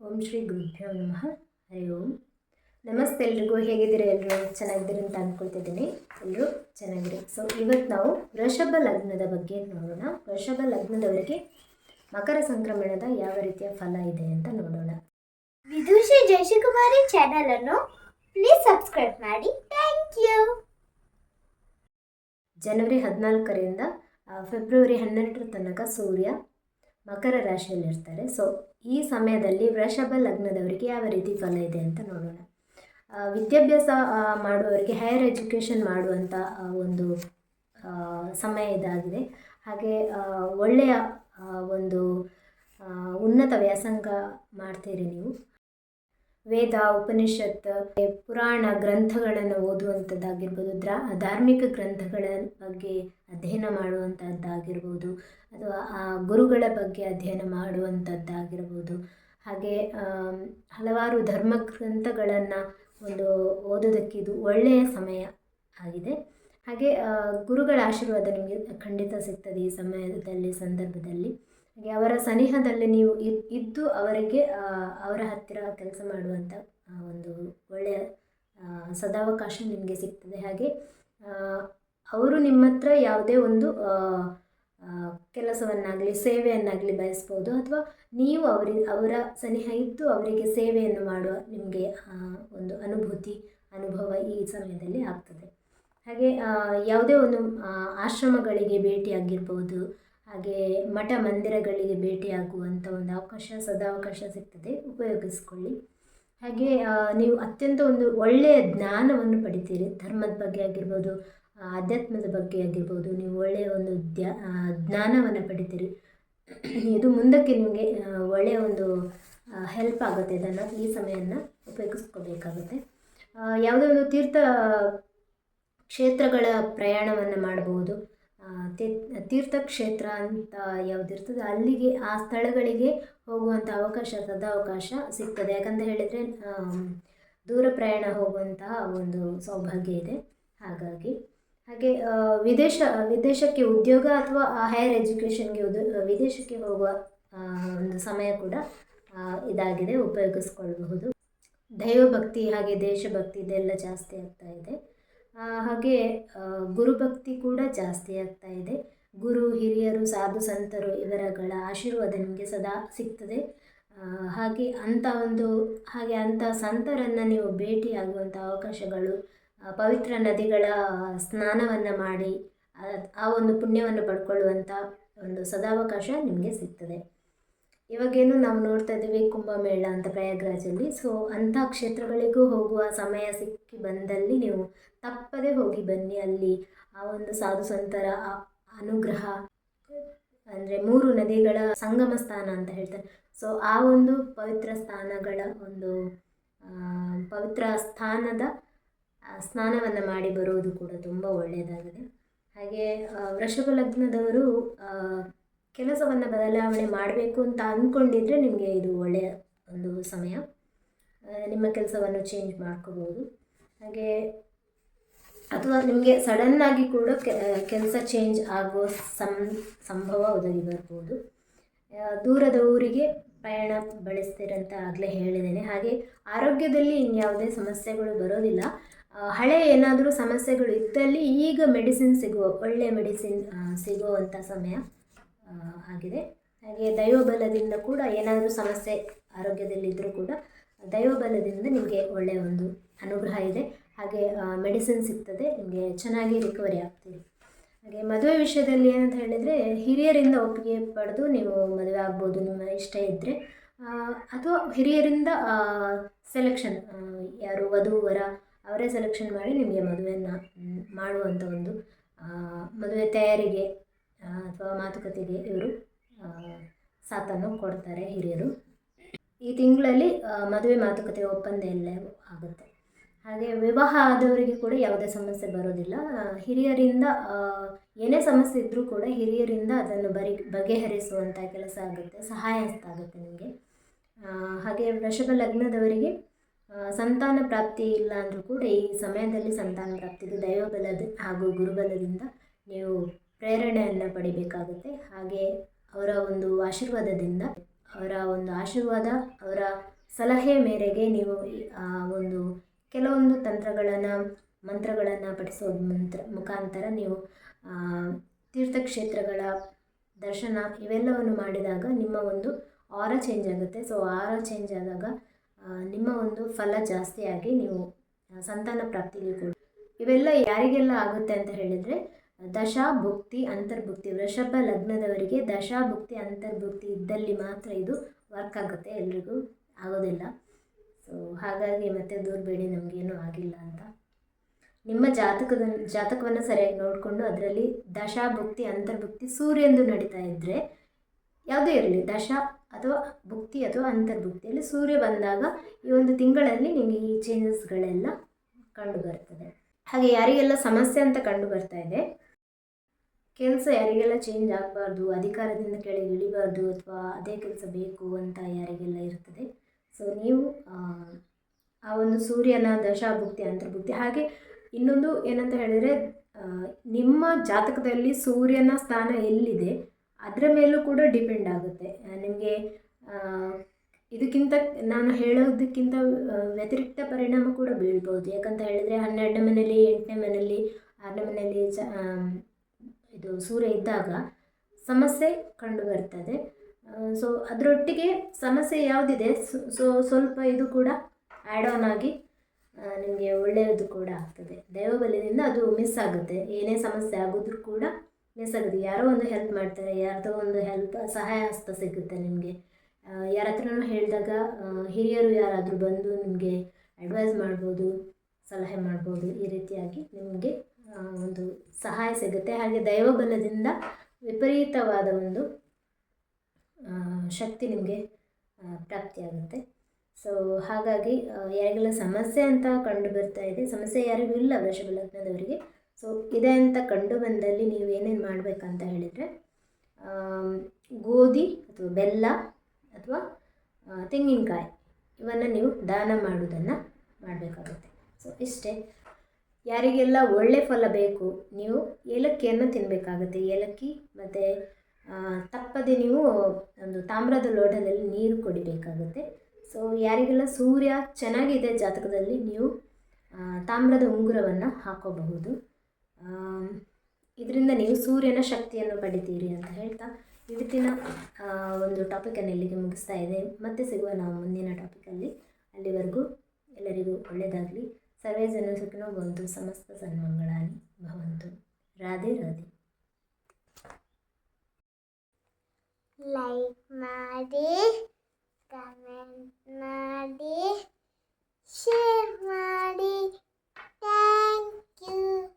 ಓಂ ಶ್ರೀ ಗುರುಭ್ಯೋ ನಮಃ. ಹರಿ ಓಂ. ನಮಸ್ತೆ ಎಲ್ರಿಗೂ. ಹೇಗಿದ್ದೀರಾ ಎಲ್ಲರೂ ಚೆನ್ನಾಗಿದ್ದೀರಿ ಅಂತ ಅಂದ್ಕೊಳ್ತಿದ್ದೀನಿ ಎಲ್ಲರೂ ಚೆನ್ನಾಗಿರಿ. ಸೊ ಇವತ್ತು ನಾವು ವೃಷಭ ಲಗ್ನದ ಬಗ್ಗೆ ನೋಡೋಣ. ವೃಷಭ ಲಗ್ನದವರಿಗೆ ಮಕರ ಸಂಕ್ರಮಣದ ಯಾವ ರೀತಿಯ ಫಲ ಇದೆ ಅಂತ ನೋಡೋಣ. ವಿದುಷಿ ಜಯಶಿಕುಮಾರಿ ಚಾನೆಲ್ ಅನ್ನು ಪ್ಲೀಸ್ ಸಬ್ಸ್ಕ್ರೈಬ್ ಮಾಡಿ. ಥ್ಯಾಂಕ್ ಯು ಜನವರಿ ಹದಿನಾಲ್ಕರಿಂದ ಫೆಬ್ರವರಿ ಹನ್ನೆರಡರ ತನಕ ಸೂರ್ಯ ಮಕರ ರಾಶಿಯಲ್ಲಿರ್ತಾರೆ. ಸೊ ಈ ಸಮಯದಲ್ಲಿ ವೃಷಭ ಲಗ್ನದವರಿಗೆ ಯಾವ ರೀತಿ ಫಲ ಇದೆ ಅಂತ ನೋಡೋಣ. ವಿದ್ಯಾಭ್ಯಾಸ ಮಾಡುವವರಿಗೆ ಹೈಯರ್ ಎಜುಕೇಷನ್ ಮಾಡುವಂಥ ಒಂದು ಸಮಯ ಇದಾಗಿದೆ. ಹಾಗೆ ಒಳ್ಳೆಯ ಒಂದು ಉನ್ನತ ವ್ಯಾಸಂಗ ಮಾಡ್ತೀರಿ ನೀವು. ವೇದ, ಉಪನಿಷತ್ ಪುರಾಣ ಗ್ರಂಥಗಳನ್ನು ಓದುವಂಥದ್ದಾಗಿರ್ಬೋದು, ದ್ರಾ, ಧಾರ್ಮಿಕ ಗ್ರಂಥಗಳ ಬಗ್ಗೆ ಅಧ್ಯಯನ ಮಾಡುವಂಥದ್ದಾಗಿರ್ಬೋದು, ಅಥವಾ ಆ ಗುರುಗಳ ಬಗ್ಗೆ ಅಧ್ಯಯನ ಮಾಡುವಂಥದ್ದಾಗಿರ್ಬೋದು. ಹಾಗೆ ಹಲವಾರು ಧರ್ಮ ಗ್ರಂಥಗಳನ್ನು ಒಂದು ಓದೋದಕ್ಕೆ ಇದು ಒಳ್ಳೆಯ ಸಮಯ ಆಗಿದೆ. ಹಾಗೆ ಗುರುಗಳ ಆಶೀರ್ವಾದ ನಿಮಗೆ ಖಂಡಿತ ಸಿಗ್ತದೆ ಈ ಸಮಯದಲ್ಲಿ, ಸಂದರ್ಭದಲ್ಲಿ. ಹಾಗೆ ಅವರ ಸನಿಹದಲ್ಲಿ ನೀವು ಇದ್- ಇದ್ದು ಅವರಿಗೆ ಅವರ ಹತ್ತಿರ ಕೆಲಸ ಮಾಡುವಂಥ ಒಂದು ಒಳ್ಳೆಯ ಸದಾವಕಾಶ ನಿಮಗೆ ಸಿಗ್ತದೆ. ಹಾಗೆ ಅವರು ನಿಮ್ಮ ಹತ್ರ ಯಾವುದೇ ಒಂದು ಕೆಲಸವನ್ನಾಗಲಿ, ಸೇವೆಯನ್ನಾಗಲಿ ಬಯಸ್ಬೋದು. ಅಥವಾ ನೀವು ಅವರಿ, ಅವರ ಸನಿಹ ಇದ್ದು ಅವರಿಗೆ ಸೇವೆಯನ್ನು ಮಾಡುವ ನಿಮಗೆ ಒಂದು ಅನುಭೂತಿ, ಅನುಭವ ಈ ಸಮಯದಲ್ಲಿ ಆಗ್ತದೆ. ಹಾಗೆ ಯಾವುದೇ ಒಂದು ಆಶ್ರಮಗಳಿಗೆ ಭೇಟಿಯಾಗಿರ್ಬೋದು ಹಾಗೆ ಮಠ ಮಂದಿರಗಳಿಗೆ ಭೇಟಿಯಾಗುವಂಥ ಒಂದು ಅವಕಾಶ, ಸದಾವಕಾಶ ಸಿಗ್ತದೆ. ಉಪಯೋಗಿಸ್ಕೊಳ್ಳಿ. ಹಾಗೆ ನೀವು ಅತ್ಯಂತ ಒಂದು ಒಳ್ಳೆಯ ಜ್ಞಾನವನ್ನು ಪಡಿತೀರಿ. ಧರ್ಮದ ಬಗ್ಗೆ ಆಗಿರ್ಬೋದು ಆಧ್ಯಾತ್ಮದ ಬಗ್ಗೆ ಆಗಿರ್ಬೋದು, ನೀವು ಒಳ್ಳೆಯ ಒಂದು ದ್ಯಾ ಜ್ಞಾನವನ್ನು ಪಡಿತೀರಿ. ಇದು ಮುಂದಕ್ಕೆ ನಿಮಗೆ ಒಳ್ಳೆಯ ಒಂದು ಹೆಲ್ಪ್ ಆಗುತ್ತೆ. ಇದನ್ನು, ಈ ಸಮಯವನ್ನು ಉಪಯೋಗಿಸ್ಕೋಬೇಕಾಗುತ್ತೆ. ಯಾವುದೋ ಒಂದು ತೀರ್ಥ, ಕ್ಷೇತ್ರಗಳ ಪ್ರಯಾಣವನ್ನು ಮಾಡಬಹುದು ತೀರ್ಥಕ್ಷೇತ್ರ ಅಂತ ಯಾವುದಿರ್ತದೆ, ಅಲ್ಲಿಗೆ, ಆ ಸ್ಥಳಗಳಿಗೆ ಹೋಗುವಂಥ ಅವಕಾಶ, ಸದಾವಕಾಶ ಸಿಗ್ತದೆ. ಯಾಕಂತ ಹೇಳಿದರೆ ದೂರ ಪ್ರಯಾಣ ಹೋಗುವಂತಹ ಒಂದು ಸೌಭಾಗ್ಯ ಇದೆ. ಹಾಗಾಗಿ, ಹಾಗೆ ವಿದೇಶ, ವಿದೇಶಕ್ಕೆ ಉದ್ಯೋಗ ಅಥವಾ ಹೈಯರ್ ಎಜುಕೇಷನ್ಗೆ ಉದ, ವಿದೇಶಕ್ಕೆ ಹೋಗುವ ಒಂದು ಸಮಯ ಕೂಡ ಇದಾಗಿದೆ, ಉಪಯೋಗಿಸ್ಕೊಳ್ಬಹುದು. ದೈವಭಕ್ತಿ ಹಾಗೆ ದೇಶಭಕ್ತಿ ಇದೆಲ್ಲ ಜಾಸ್ತಿ ಆಗ್ತಾ ಇದೆ. ಹಾಗೆ ಗುರುಭಕ್ತಿ ಕೂಡ ಜಾಸ್ತಿ ಆಗ್ತಾ ಇದೆ. ಗುರು, ಹಿರಿಯರು, ಸಾಧು ಸಂತರು ಇವರಗಳ ಆಶೀರ್ವಾದ ನಿಮಗೆ ಸದಾ ಸಿಗ್ತದೆ. ಹಾಗೆ ಅಂಥ ಒಂದು, ಹಾಗೆ ಅಂಥ ಸಂತರನ್ನು ನೀವು ಭೇಟಿಯಾಗುವಂಥ ಅವಕಾಶಗಳು ಪವಿತ್ರ ನದಿಗಳ ಸ್ನಾನವನ್ನು ಮಾಡಿ, ಆ ಒಂದು ಪುಣ್ಯವನ್ನು ಪಡ್ಕೊಳ್ಳುವಂಥ ಒಂದು ಸದಾವಕಾಶ ನಿಮಗೆ ಸಿಗ್ತದೆ. ಇವಾಗೇನು ನಾವು ನೋಡ್ತಾ ಇದ್ದೀವಿ ಕುಂಭಮೇಳ ಅಂತ ಪ್ರಯಾಗ್ರಾಜಲ್ಲಿ. ಸೊ ಅಂಥ ಕ್ಷೇತ್ರಗಳಿಗೂ ಹೋಗುವ ಸಮಯ ಸಿಕ್ಕಿ ಬಂದಲ್ಲಿ ನೀವು ತಪ್ಪದೇ ಹೋಗಿ ಬನ್ನಿ. ಅಲ್ಲಿ ಆ ಒಂದು ಸಾಧು ಸಂತರ ಅನುಗ್ರಹ, ಅಂದರೆ ಮೂರು ನದಿಗಳ ಸಂಗಮ ಸ್ಥಾನ ಅಂತ ಹೇಳ್ತಾರೆ. ಸೊ ಆ ಒಂದು ಪವಿತ್ರ ಸ್ಥಾನಗಳ ಒಂದು ಪವಿತ್ರ ಸ್ಥಾನದ ಸ್ನಾನವನ್ನು ಮಾಡಿ ಬರುವುದು ಕೂಡ ತುಂಬ ಒಳ್ಳೆಯದಾಗಿದೆ ಹಾಗೆ ವೃಷಭ ಲಗ್ನದವರು ಕೆಲಸವನ್ನು ಬದಲಾವಣೆ ಮಾಡಬೇಕು ಅಂತ ಅಂದ್ಕೊಂಡಿದ್ರೆ ನಿಮಗೆ ಇದು ಒಳ್ಳೆಯ ಒಂದು ಸಮಯ. ನಿಮ್ಮ ಕೆಲಸವನ್ನು ಚೇಂಜ್ ಮಾಡ್ಕೋಬೋದು. ಹಾಗೆ ಅಥವಾ ನಿಮಗೆ ಸಡನ್ನಾಗಿ ಕೂಡ ಕೆಲಸ ಚೇಂಜ್ ಆಗುವ ಸಂ, ಸಂಭವ ಒದಗಿ ಬರ್ಬೋದು. ದೂರದ ಊರಿಗೆ ಪ್ರಯಾಣ ಬಳಸ್ತೀರಂತ ಆಗಲೇ ಹೇಳಿದ್ದೇನೆ. ಹಾಗೆ ಆರೋಗ್ಯದಲ್ಲಿ ಇನ್ಯಾವುದೇ ಸಮಸ್ಯೆಗಳು ಬರೋದಿಲ್ಲ. ಹಳೆ ಏನಾದರೂ ಸಮಸ್ಯೆಗಳು ಇದ್ದಲ್ಲಿ ಈಗ ಮೆಡಿಸಿನ್ ಸಿಗುವ ಒಳ್ಳೆಯ ಮೆಡಿಸಿನ್ ಸಿಗುವಂಥ ಸಮಯ. ಆಗಿದೆ. ಹಾಗೆ ದೈವಬಲದಿಂದ ಕೂಡ ಏನಾದರೂ ಸಮಸ್ಯೆ ಆರೋಗ್ಯದಲ್ಲಿದ್ದರೂ ಕೂಡ ದೈವಬಲದಿಂದ ನಿಮಗೆ ಒಳ್ಳೆಯ ಒಂದು ಅನುಗ್ರಹ ಇದೆ. ಹಾಗೆ ಮೆಡಿಸಿನ್ ಸಿಗ್ತದೆ, ನಿಮಗೆ ಚೆನ್ನಾಗಿ ರಿಕವರಿ ಆಗ್ತೀರಿ ಹಾಗೆ ಮದುವೆ ವಿಷಯದಲ್ಲಿ ಏನಂತ ಹೇಳಿದರೆ, ಹಿರಿಯರಿಂದ ಒಪ್ಪಿಗೆ ಪಡೆದು ನೀವು ಮದುವೆ ಆಗ್ಬೋದು ನಿಮ್ಮ ಇಷ್ಟ ಇದ್ದರೆ ಅಥವಾ ಹಿರಿಯರಿಂದ ಸೆಲೆಕ್ಷನ್ ಯಾರು ವಧು ವರ ಅವರೇ ಸೆಲೆಕ್ಷನ್ ಮಾಡಿ ನಿಮಗೆ ಮದುವೆಯನ್ನು ಮಾಡುವಂಥ ಒಂದು ಮದುವೆ ತಯಾರಿಗೆ ಅಥವಾ ಮಾತುಕತೆಗೆ ಇವರು ಸಾಥನ್ನು ಕೊಡ್ತಾರೆ ಹಿರಿಯರು. ಈ ತಿಂಗಳಲ್ಲಿ ಮದುವೆ ಮಾತುಕತೆ ಒಪ್ಪಂದ ಎಲ್ಲ ಆಗುತ್ತೆ. ಹಾಗೆ ವಿವಾಹ ಆದವರಿಗೆ ಕೂಡ ಯಾವುದೇ ಸಮಸ್ಯೆ ಬರೋದಿಲ್ಲ. ಹಿರಿಯರಿಂದ ಏನೇ ಸಮಸ್ಯೆ ಇದ್ದರೂ ಕೂಡ ಹಿರಿಯರಿಂದ ಅದನ್ನು ಬರಿ, ಬಗೆಹರಿಸುವಂಥ ಕೆಲಸ ಆಗುತ್ತೆ ಸಹಾಯ ಆಗುತ್ತೆ ನಿಮಗೆ. ಹಾಗೆ ವೃಷಭ ಲಗ್ನದವರಿಗೆ ಸಂತಾನ ಪ್ರಾಪ್ತಿ ಇಲ್ಲ ಅಂದರೂ ಕೂಡ ಈ ಸಮಯದಲ್ಲಿ ಸಂತಾನ ಪ್ರಾಪ್ತಿದು ದೈವಬಲದ ಹಾಗೂ ಗುರುಬಲದಿಂದ ನೀವು ಪ್ರೇರಣೆಯನ್ನು ಪಡಿಬೇಕಾಗುತ್ತೆ. ಹಾಗೆ ಅವರ ಒಂದು ಆಶೀರ್ವಾದದಿಂದ, ಅವರ ಒಂದು ಆಶೀರ್ವಾದ, ಅವರ ಸಲಹೆ ಮೇರೆಗೆ ನೀವು ಒಂದು ಕೆಲವೊಂದು ತಂತ್ರಗಳನ್ನು, ಮಂತ್ರಗಳನ್ನು ಪಠಿಸೋದು ಮಂತ್ರ ಮುಖಾಂತರ ನೀವು ತೀರ್ಥಕ್ಷೇತ್ರಗಳ ದರ್ಶನ ಇವೆಲ್ಲವನ್ನು ಮಾಡಿದಾಗ ನಿಮ್ಮ ಒಂದು ಆರ ಚೇಂಜ್ ಆಗುತ್ತೆ. ಸೊ ಆರ ಚೇಂಜ್ ಆದಾಗ ನಿಮ್ಮ ಒಂದು ಫಲ ಜಾಸ್ತಿಯಾಗಿ ನೀವು ಸಂತಾನ ಪ್ರಾಪ್ತಿಗೆ ಕೂಡ ಇವೆಲ್ಲ ಯಾರಿಗೆಲ್ಲ ಆಗುತ್ತೆ ಅಂತ ಹೇಳಿದರೆ ದಶಾ ಭುಕ್ತಿ ಅಂತರ್ಭುಕ್ತಿ, ವೃಷಭ ಲಗ್ನದವರಿಗೆ ದಶಾಭುಕ್ತಿ ಅಂತರ್ಭುಕ್ತಿ ಇದ್ದಲ್ಲಿ ಮಾತ್ರ ಇದು ವರ್ಕ್ ಆಗುತ್ತೆ. ಎಲ್ರಿಗೂ ಆಗೋದಿಲ್ಲ. ಸೊ ಹಾಗಾಗಿ ಮತ್ತೆ ದೂರಬೇಡಿ ನಮಗೇನು ಆಗಿಲ್ಲ ಅಂತ. ನಿಮ್ಮ ಜಾತಕದ, ಜಾತಕವನ್ನು ಸರಿಯಾಗಿ ನೋಡಿಕೊಂಡು ಅದರಲ್ಲಿ ದಶಾಭುಕ್ತಿ ಅಂತರ್ಭುಕ್ತಿ ಸೂರ್ಯಂದು ನಡೀತಾ ಇದ್ದರೆ ಯಾವುದೇ ಇರಲಿ? ದಶ ಅಥವಾ ಭುಕ್ತಿ ಅಥವಾ ಅಂತರ್ಭುಕ್ತಿಯಲ್ಲಿ ಸೂರ್ಯ ಬಂದಾಗ ಈ ಒಂದು ತಿಂಗಳಲ್ಲಿ ನಿಮಗೆ ಈ ಚೇಂಜಸ್ಗಳೆಲ್ಲ ಕಂಡು ಬರ್ತದೆ ಹಾಗೆ ಯಾರಿಗೆಲ್ಲ ಸಮಸ್ಯೆ ಅಂತ ಕಂಡು ಬರ್ತಾ ಇದೆ ಕೆಲಸ ಯಾರಿಗೆಲ್ಲ ಚೇಂಜ್ ಆಗಬಾರ್ದು ಅಧಿಕಾರದಿಂದ ಕೆಳಗೆ ಇಳಿಬಾರ್ದು ಅಥವಾ ಅದೇ ಕೆಲಸ ಬೇಕು ಅಂತ ಯಾರಿಗೆಲ್ಲ ಇರ್ತದೆ. ಸೊ ನೀವು ಆ, ಒಂದು ಸೂರ್ಯನ ದಶಾಭುಕ್ತಿ ಅಂತರ್ಭುಕ್ತಿ ಹಾಗೆ ಇನ್ನೊಂದು ಏನಂತ ಹೇಳಿದರೆ ನಿಮ್ಮ ಜಾತಕದಲ್ಲಿ ಸೂರ್ಯನ ಸ್ಥಾನ ಎಲ್ಲಿದೆ ಅದರ ಮೇಲೂ ಕೂಡ ಡಿಪೆಂಡ್ ಆಗುತ್ತೆ. ನಿಮಗೆ ಇದಕ್ಕಿಂತ ನಾನು ಹೇಳೋದಕ್ಕಿಂತ ವ್ಯತಿರಿಕ್ತ ಪರಿಣಾಮ ಕೂಡ ಬೀಳ್ಬೋದು. ಯಾಕಂತ ಹೇಳಿದರೆ ಹನ್ನೆರಡನೇ ಮನೆಯಲ್ಲಿ ಎಂಟನೇ ಮನೆಯಲ್ಲಿ ಆರನೇ ಮನೆಯಲ್ಲಿ ಆಮ್, ಇದು ಸೂರ್ಯ ಇದ್ದಾಗ ಸಮಸ್ಯೆ ಕಂಡು ಬರ್ತದೆ ಸೊ ಅದರೊಟ್ಟಿಗೆ ಸಮಸ್ಯೆ ಯಾವುದಿದೆ? ಸೊ ಸ್ವಲ್ಪ ಇದು ಕೂಡ ಆ್ಯಡ್ ಆನ್ ಆಗಿ ನಿಮಗೆ ಒಳ್ಳೆಯದು ಕೂಡ ಆಗ್ತದೆ. ದೈವಬಲದಿಂದ ಅದು ಮಿಸ್ ಆಗುತ್ತೆ. ಏನೇ ಸಮಸ್ಯೆ ಆಗೋದ್ರೂ ಕೂಡ ಮಿಸ್ ಆಗುತ್ತೆ. ಯಾರೋ ಒಂದು ಹೆಲ್ಪ್ ಮಾಡ್ತಾರೆ, ಯಾರದೋ ಒಂದು ಹೆಲ್ಪ್ ಸಹಾಯ ಹಸ್ತ ಸಿಗುತ್ತೆ ನಿಮಗೆ. ಯಾರ ಹತ್ರನೂ ಹೇಳಿದಾಗ ಹಿರಿಯರು ಯಾರಾದರೂ ಬಂದು ನಿಮಗೆ ಅಡ್ವೈಸ್ ಮಾಡ್ಬೋದು, ಸಲಹೆ ಮಾಡ್ಬೋದು, ಈ ರೀತಿಯಾಗಿ ನಿಮಗೆ ಸಹಾಯ ಸಿಗುತ್ತೆ. ಹಾಗೆ ದೈವಬಲದಿಂದ ವಿಪರೀತವಾದ ಒಂದು ಶಕ್ತಿ ನಿಮಗೆ ಪ್ರಾಪ್ತಿಯಾಗುತ್ತೆ. ಸೊ ಹಾಗಾಗಿ ಯಾರಿಗೆಲ್ಲ ಸಮಸ್ಯೆ ಅಂತ ಕಂಡು ಬರ್ತಾ ಇದೆ, ಸಮಸ್ಯೆ ಯಾರಿಗೂ ಇಲ್ಲ ವೃಷಭ ಲಗ್ನದವರಿಗೆ ಸೊ ಇದೆ ಅಂತ ಕಂಡು ಬಂದಲ್ಲಿ ನೀವು ಏನೇನು ಮಾಡಬೇಕಂತ ಹೇಳಿದರೆ ಗೋಧಿ ಅಥವಾ ಬೆಲ್ಲ ಅಥವಾ ತೆಂಗಿನಕಾಯಿ, ಇವನ್ನು ನೀವು ದಾನ ಮಾಡುವುದನ್ನು ಮಾಡಬೇಕಾಗುತ್ತೆ. ಸೊ ಇಷ್ಟೇ. ಯಾರಿಗೆಲ್ಲ ಒಳ್ಳೆ ಫಲ ಬೇಕು, ನೀವು ಏಲಕ್ಕಿಯನ್ನು ತಿನ್ನಬೇಕಾಗುತ್ತೆ ಏಲಕ್ಕಿ ಮತ್ತು ತಪ್ಪದೆ ನೀವು ಒಂದು ತಾಮ್ರದ ಲೋಟದಲ್ಲಿ ನೀರು ಕುಡಿಬೇಕಾಗುತ್ತೆ. ಸೊ ಯಾರಿಗೆಲ್ಲ ಸೂರ್ಯ ಚೆನ್ನಾಗಿದೆ ಜಾತಕದಲ್ಲಿ, ನೀವು ತಾಮ್ರದ ಉಂಗುರವನ್ನು ಹಾಕೋಬಹುದು. ಇದರಿಂದ ನೀವು ಸೂರ್ಯನ ಶಕ್ತಿಯನ್ನು ಪಡಿತೀರಿ ಅಂತ ಹೇಳ್ತಾ ಇವತ್ತಿನ ಒಂದು ಟಾಪಿಕನ್ನು ಇಲ್ಲಿಗೆ ಮುಗಿಸ್ತಾ ಇದೆ ಮತ್ತೆ ಸಿಗುವ ನಾವು ಮುಂದಿನ ಟಾಪಿಕಲ್ಲಿ ಅಲ್ಲಿವರೆಗೂ ಎಲ್ಲರಿಗೂ ಒಳ್ಳೆಯದಾಗಲಿ సర్వే జన సుఖినో భవంతు సమస్త సన్మంగళాన్ని భవంతు. రాధే రాధే. లైక్ మాది కమెంట్ మాది షేర్ మాది. Thank you.